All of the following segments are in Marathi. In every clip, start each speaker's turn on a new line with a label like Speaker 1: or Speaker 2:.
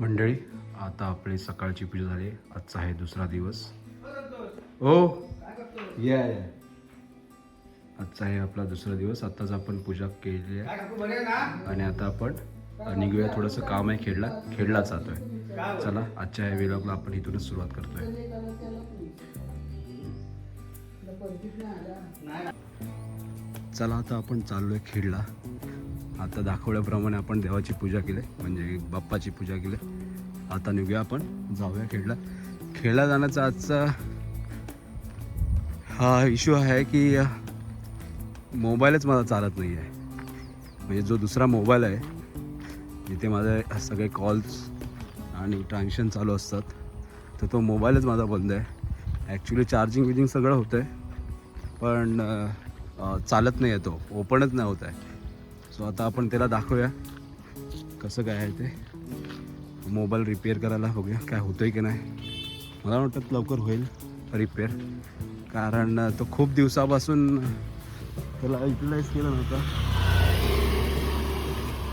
Speaker 1: मंडळी आता आपली सकाळची पूजा झाली. आजचा आहे दुसरा दिवस. ओ या आजचा आहे आपला दुसरा दिवस. आताच आपण पूजा केली आहे. आणि आता आपण निघूया. थोडंसं काम आहे खेळला खेळला जातोय. चला आजच्या या व्हिडिओला आपण इथूनच सुरुवात करतोय. चला आता आपण चाललोय खेळला. आता दाखवल्याप्रमाणे आपण देवाची पूजा केली म्हणजे बाप्पाची पूजा केली. आता निघूया आपण जाऊया खेळला खेळला जाण्याचा आजचा हा इश्यू आहे की मोबाईलच माझा चालत नाही आहे म्हणजे जो दुसरा मोबाईल आहे जिथे माझे सगळे कॉल्स आणि ट्रान्झॅक्शन चालू असतात तर तो मोबाईलच माझा बंद आहे. ॲक्च्युली चार्जिंग विजिंग सगळं होतं आहे पण चालत नाही आहे तो ओपनच नाही होत आहे. सो आता आपण त्याला दाखवूया कसं काय आहे ते. मोबाईल रिपेअर करायला बघूया काय होतं आहे की नाही. मला वाटतं लवकर होईल रिपेअर कारण तो खूप दिवसापासून त्याला युटिलाइज केलं नव्हता.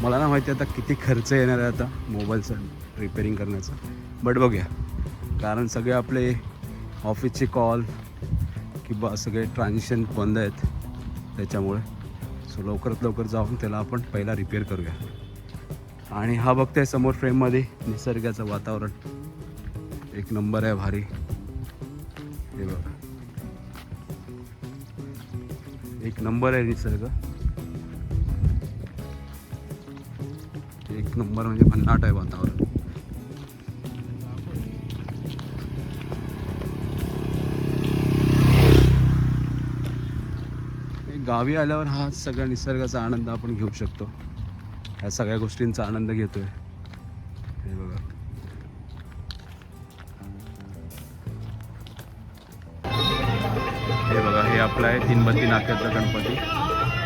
Speaker 1: मला ना माहिती आता किती खर्च येणार आहे आता मोबाईलचं रिपेअरिंग करण्याचा. बट बघूया. कारण सगळे आपले ऑफिसचे कॉल किंवा सगळे ट्रान्झॅक्शन बंद आहेत त्याच्यामुळे. सो लवकरात लवकर जाऊन त्याला आपण पहिला रिपेअर करूया. आणि हा बघताय समोर फ्रेममध्ये निसर्गाचं वातावरण. एक नंबर आहे भारी. हे बघा. एक नंबर आहे निसर्ग. एक नंबर म्हणजे भन्नाट आहे वातावरण. गावी आल्यावर हा सगळ्या निसर्गाचा आनंद आपण घेऊ शकतो. ह्या सगळ्या गोष्टींचा आनंद घेतोय. हे बघा. हे बघा हे आपलं आहे तीनबत्ती नाक्यातला गणपती.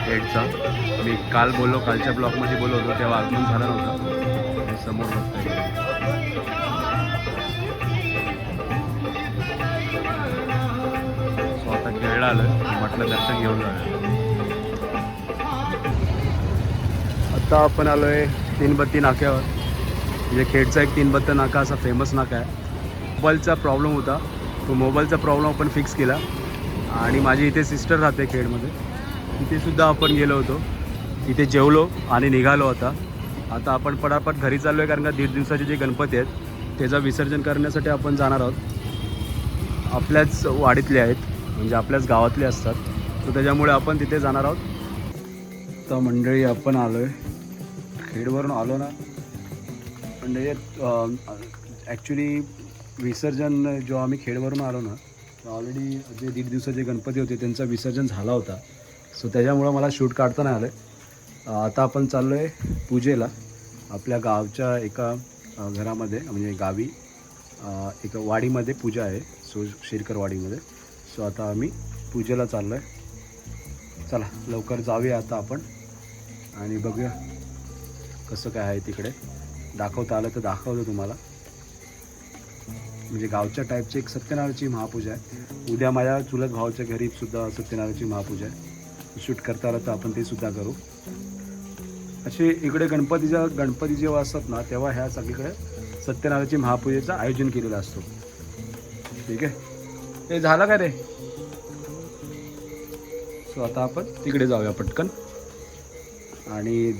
Speaker 1: हेडचा मी काल बोललो कालच्या ब्लॉकमध्ये बोललो होतो तेव्हा आगमन झालं नव्हतं. हे समोर बघतोय. आता खेळला आलं म्हटलं दर्शन घेऊन जाणार आत्ता आपण आलो आहे तीनबत्ती नाक्यावर. म्हणजे खेडचा एक तीनबत्ती नाका असा फेमस नाका आहे. मोबाईलचा प्रॉब्लेम होता. तो मोबाईलचा प्रॉब्लेम आपण फिक्स केला. आणि माझी इथे सिस्टर राहते खेडमध्ये. तिथेसुद्धा आपण गेलो होतो. इथे जेवलो आणि निघालो आता. आता आपण पटापट घरी चाललो आहे कारण का दीड दिवसाचे जे गणपती आहेत त्याचं विसर्जन करण्यासाठी आपण जाणार आहोत. आपल्याच वाडीतले आहेत. म्हणजे आपल्याच गावातले असतात. तर त्याच्यामुळे आपण तिथे जाणार आहोत. तर मंडळी आपण आलो आहे खेडवरून आलो ना म्हणजे ॲक्च्युली विसर्जन जेव्हा आम्ही खेडवरून आलो ना ऑलरेडी जे दीड दिवसाचे गणपती होते त्यांचा विसर्जन झाला होता. सो त्याच्यामुळं मला शूट काढता नाही आलं. आहे आता आपण चाललो आहे पूजेला. आपल्या गावच्या एका घरामध्ये म्हणजे गावी एका वाडीमध्ये पूजा आहे सो शिरकर वाडीमध्ये. सो आता आम्ही पूजेला चाललो आहे चला लवकर जाऊया आता आपण आणि बघूया. कसं काय आहे तिकडे? दाखवता आलं तर दाखवतो तुम्हाला. म्हणजे गावच्या टाईपची एक सत्यनारायणची महापूजा आहे. उद्या माझ्या चुलत भावाच्या घरी सुद्धा सत्यनारायणची महापूजा आहे. शूट करता आलं तर आपण ते सुद्धा करू. असे इकडे गणपतीच्या गणपती जेव्हा असतात ना तेव्हा ह्या सगळीकडे सत्यनारायणची महापूजेचं आयोजन केलेलं असतो. ठीक आहे? हे झालं का रे? सो आता आपण तिकडे जाऊया पटकन. आणि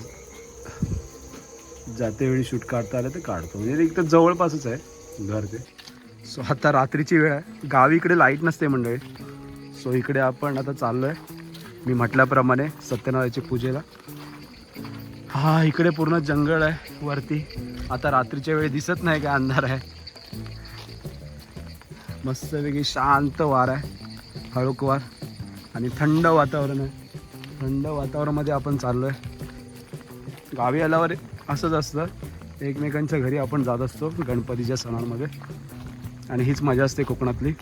Speaker 1: जाते वेळी शूट काढता आलं तर काढतो. म्हणजे एक तर जवळपासच आहे घर ते सो आता रात्रीची वेळ आहे. गावी इकडे लाइट नसते मंडळी. सो इकडे आपण आता चाललो आहे मी म्हटल्याप्रमाणे सत्यनारायणच्या पूजेला. हा इकडे पूर्ण जंगल आहे वरती. आता रात्रीच्या वेळी दिसत नाही काय अंधार आहे. मस्तपैकी शांत वार आहे. हळूकवार आणि थंड वातावरण आहे. थंड वातावरणामध्ये आपण चाललो आहे गावी आल्यावर असंच असतं. एकमेकांच्या घरी आपण जात असतो गणपतीच्या सणांमध्ये. आणि हीच मजा असते कोकणातली.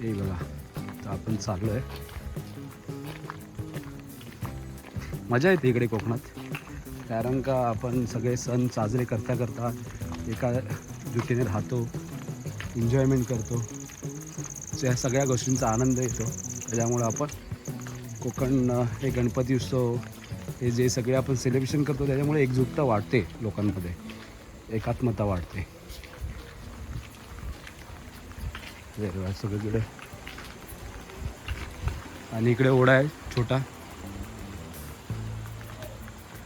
Speaker 1: हे बघा तर आपण चाललो आहे मजा येते इकडे कोकणात. कारण का आपण सगळे सण साजरे करता करता एका जुटीने राहतो एन्जॉयमेंट करतो. या ह्या सगळ्या गोष्टींचा आनंद येतो. त्याच्यामुळं आपण कोकण हे गणपती उत्सव हे जे सगळे आपण सेलिब्रेशन करतो त्याच्यामुळे एकजुटता वाढते लोकांमध्ये. एकात्मता वाढते. सगळीकडे. आणि इकडे ओढा आहे छोटा.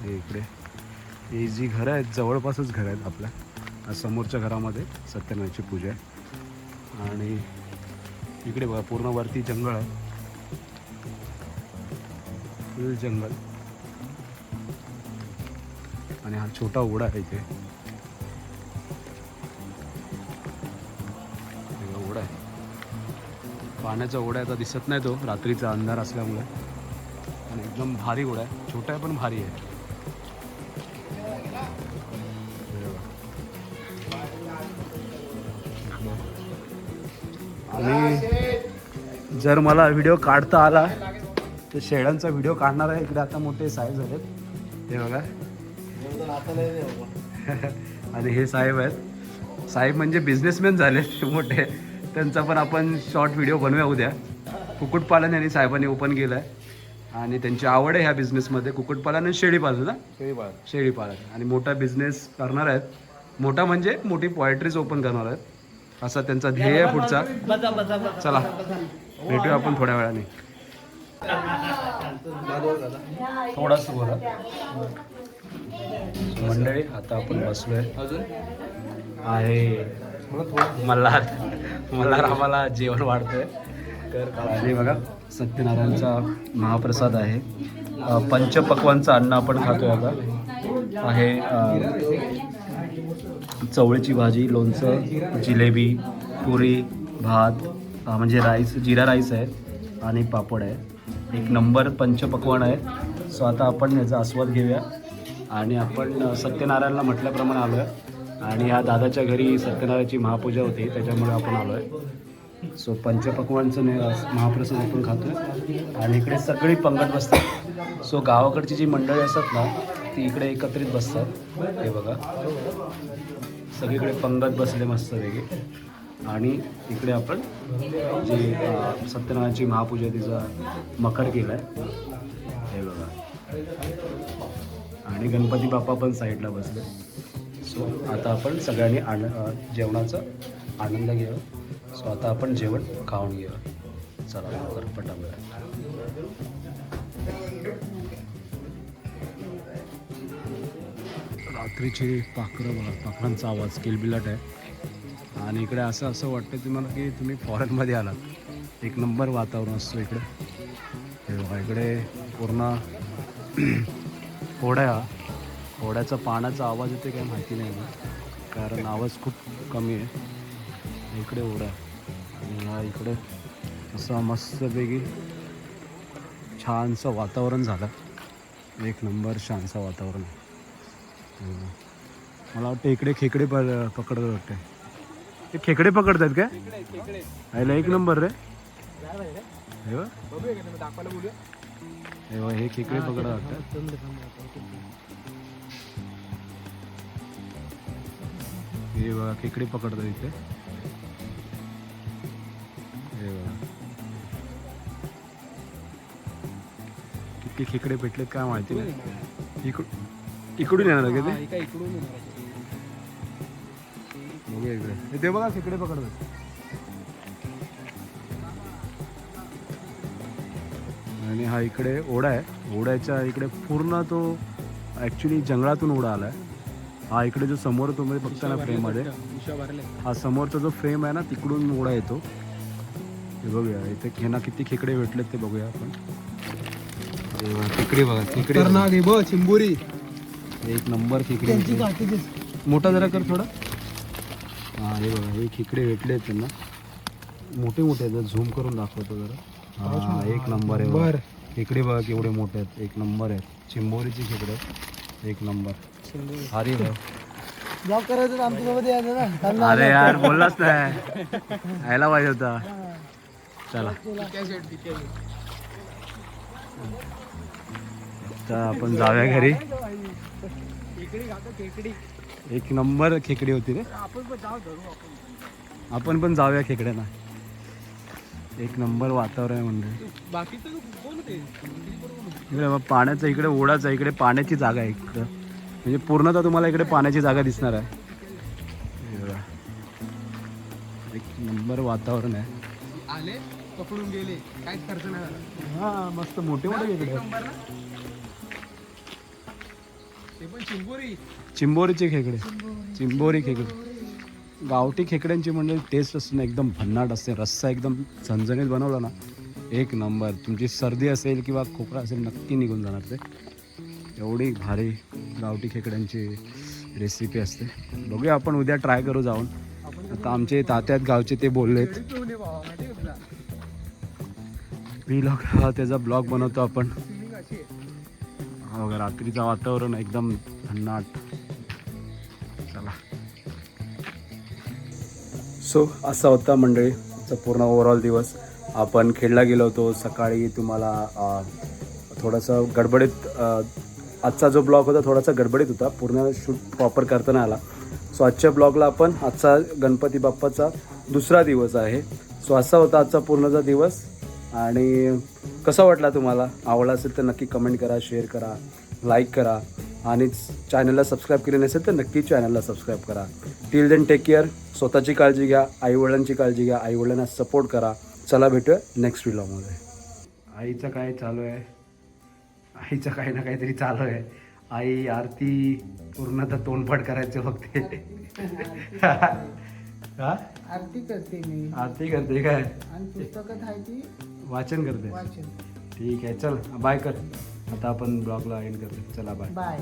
Speaker 1: हे इकडे. ही जी घरं आहेत जवळपासच घरं आहेत आपल्या. समोरच्या घरामध्ये सत्यनारायणची पूजा आहे. आणि इकडे बघा पूर्ण वरती जंगल आहे. फुल जंगल. आणि हा छोटा ओढा आहे इथे. ओढा आहे. पाण्याचा ओढा आहे आता दिसत नाही तो रात्रीचा अंधार असल्यामुळे. आणि एकदम भारी ओढा आहे. छोटा आहे पण भारी आहे. आणि जर मला व्हिडिओ काढता आला तर शेळ्यांचा व्हिडिओ काढणार आहे. इकडे आता मोठे साईज झालेत हे बघा. आणि हे साहेब आहेत. साहेब म्हणजे बिझनेसमॅन झाले मोठे. त्यांचा पण आपण शॉर्ट व्हिडिओ बनवूया उद्या. कुक्कुटपालन यांनी साहेबांनी ओपन केलं आहे आणि त्यांची आवड आहे ह्या बिझनेसमध्ये कुक्कुटपालन आणि शेळीपालन ना शेळीपालन. आणि मोठा बिझनेस करणार आहेत. मोठा म्हणजे मोठी पोएट्रीज ओपन करणार आहेत. असा त्यांचा ध्येय आहे पुढचा. चला. भेटूया आपण थोड्या वेळाने. थोडासा बोला. मंडळी आता आपण बसलोय. आहे मल्हार मल्हार आम्हाला जेवण वाढतंय. आणि बघा सत्यनारायणचा महाप्रसाद आहे. पंचपक्वांचं अन्न आपण खातोय आता. आहे चवळीची भाजी लोणचं जिलेबी पुरी भात म्हणजे राईस जिरा राईस आहे आणि पापड आहे. एक नंबर पंचपक्वान आहे. सो आता आपण याचा आस्वाद घेऊया. आणि आपण सत्यनारायणला म्हटल्याप्रमाणे आलो आहे आणि ह्या दादाच्या घरी सत्यनारायणची महापूजा होती त्याच्यामुळे आपण आलो आहे सो पंचपक्वानचं ने- महाप्रसाद आपण खातोय. आणि इकडे सगळी पंगत बसतात. सो गावाकडची जी मंडळी असतात ना ती इकडे एकत्रित बसतात. हे बघा. सगळीकडे पंगत बसले मस्त वेगळे आणि इकडे आपण जे सत्यनारायणची महापूजा तिचा मकर केला आहे हे बघा. आणि गणपती बाप्पा पण साईडला बसले. सो आता आपण सगळ्यांनी आन जेवणाचा आनंद घेऊ सो आता आपण जेवण खाऊन घेऊ चला लवकर पटापट. रात्रीची पाखरं बघा पाखरांचा आवाज किलबिलाट आहे. आणि इकडे असं असं वाटतं तुम्हाला की तुम्ही फॉरेनमध्ये आलात. एक नंबर वातावरण असतो इकडे. हे बघा इकडे पूर्ण होड्या होड्याचा पाण्याचा आवाज येते काय माहिती नाही कारण आवाज खूप कमी आहे. इकडे ओढा आहे आणि हा इकडे असं मस्तपैकी छानसं वातावरण झालं. एक नंबर छानसं वातावरण. मला वाटतं इकडे खेकडे प पकडत वाटते ते खेकडे पकडतात काय? आयला एक नंबर रे. हे बघ. हे खेकडे पकडत वाटतं हे बघा खेकडे पकडतात इथे. हे बघा. किती खेकडे भेटलेत काय माहिती नाही. इकड इकडून येणार का ते? इकडे. ते बघा खेकडे पकडतात. आणि हा इकडे ओढा आहे. ओढ्याच्या इकडे पूर्ण तो ॲक्च्युली जंगलातून ओढा आला आहे हा इकडे जो समोर तुम्ही बघता ना फ्रेममध्ये हा समोरचा जो फ्रेम आहे ना तिकडून ओढा येतो. हे बघूया इथे खेना किती खेकडे भेटलेत ते बघूया आपण. बघा, खेकडे बघा खेकडे
Speaker 2: चिंबोरी.
Speaker 1: एक नंबर खेकडे. मोठा जरा कर थोडा. हा हे बघा हे खेकडे भेटले आहेत त्यांना. मोठे मोठे आहेत झूम करून दाखवतो जरा. हा एक नंबर आहे.
Speaker 2: बर.
Speaker 1: खेकडे बघा केवढे मोठे आहेत. एक नंबर आहेत. चिंबोरीची खेकडे. एक नंबर. अरे.
Speaker 2: जॉब करायचं आमच्यासोबत यायचं ना.
Speaker 1: अरे यार बोललाच नाही. यायला पाहिजे होता. चला. तर आपण जाऊया घरी. एक नंबर खेकडी होती रे. आपण पण जाऊया खेकड्यांना. एक नंबर वातावरण आहे म्हणजे इकडे बघ, पाण्याचं इकडे ओढाचं आहे इकडे पाण्याची जागा आहे इकडं. म्हणजे पूर्णतः तुम्हाला इकडे पाण्याची जागा दिसणार आहे. एक नंबर वातावरण आहे.
Speaker 2: आले पकडून गेले. काहीच खर्च नाही झाला.
Speaker 1: हा मस्त मोठे मोठे इकडे.
Speaker 2: ते पण चिंबोरी.
Speaker 1: चिंबोरीचे खेकडे. चिंबोरी खेकडे. गावठी खेकड्यांची म्हणजे टेस्ट असते ना एकदम भन्नाट असते. रस्सा एकदम झणझणीत बनवला ना एक नंबर. तुमची सर्दी असेल किंवा खोकला असेल नक्की निघून जाणार ते. एवढी भारी गावठी खेकड्यांची रेसिपी असते. बघूया आपण उद्या ट्राय करू जाऊन. आता आमचे तात्यात गावचे ते बोललेत.
Speaker 2: पिऊन ये
Speaker 1: हा त्याचा ब्लॉग बनवतो आपण. रात्रीचं वातावरण एकदम भन्नाट. सो असा होता मंडळी पूर्ण ओव्हरऑल दिवस. आपण खेळला गेलो होतो. सकाळी तुम्हाला थोडंसं गडबडीत आजचा जो ब्लॉग होता थोडासा गडबडीत होता. पूर्ण शूट प्रॉपर करताना आला. सो आजच्या ब्लॉगला आपण आजचा गणपती बाप्पाचा दुसरा दिवस आहे. सो असा होता आजचा पूर्णचा दिवस. आणि कसा वाटला तुम्हाला? आवडला असेल तर नक्की कमेंट करा शेअर करा लाईक करा. आणि चॅनलला सबस्क्राईब केले नसेल तर नक्की चॅनलला सबस्क्राईब करा. टिल देन टेक केअर स्वतःची काळजी घ्या आईवडिलांची काळजी घ्या आईवडिलांना सपोर्ट करा. चला भेटूया नेक्स्ट व्हिडिओमध्ये आईचं काय चालू आहे? आईचं काही ना काहीतरी चालू आहे. आई आरती पूर्णतः तोंडपाठ करायचं बघते. हा?
Speaker 2: आरती करते मी.
Speaker 1: आरती करते काय?
Speaker 2: आणि पुस्तकात आहे ती.
Speaker 1: वाचन करते.
Speaker 2: वाचन.
Speaker 1: ठीक आहे चल बाय कर. आता आपण ब्लॉगला एंड करतो. चला बाय
Speaker 2: बाय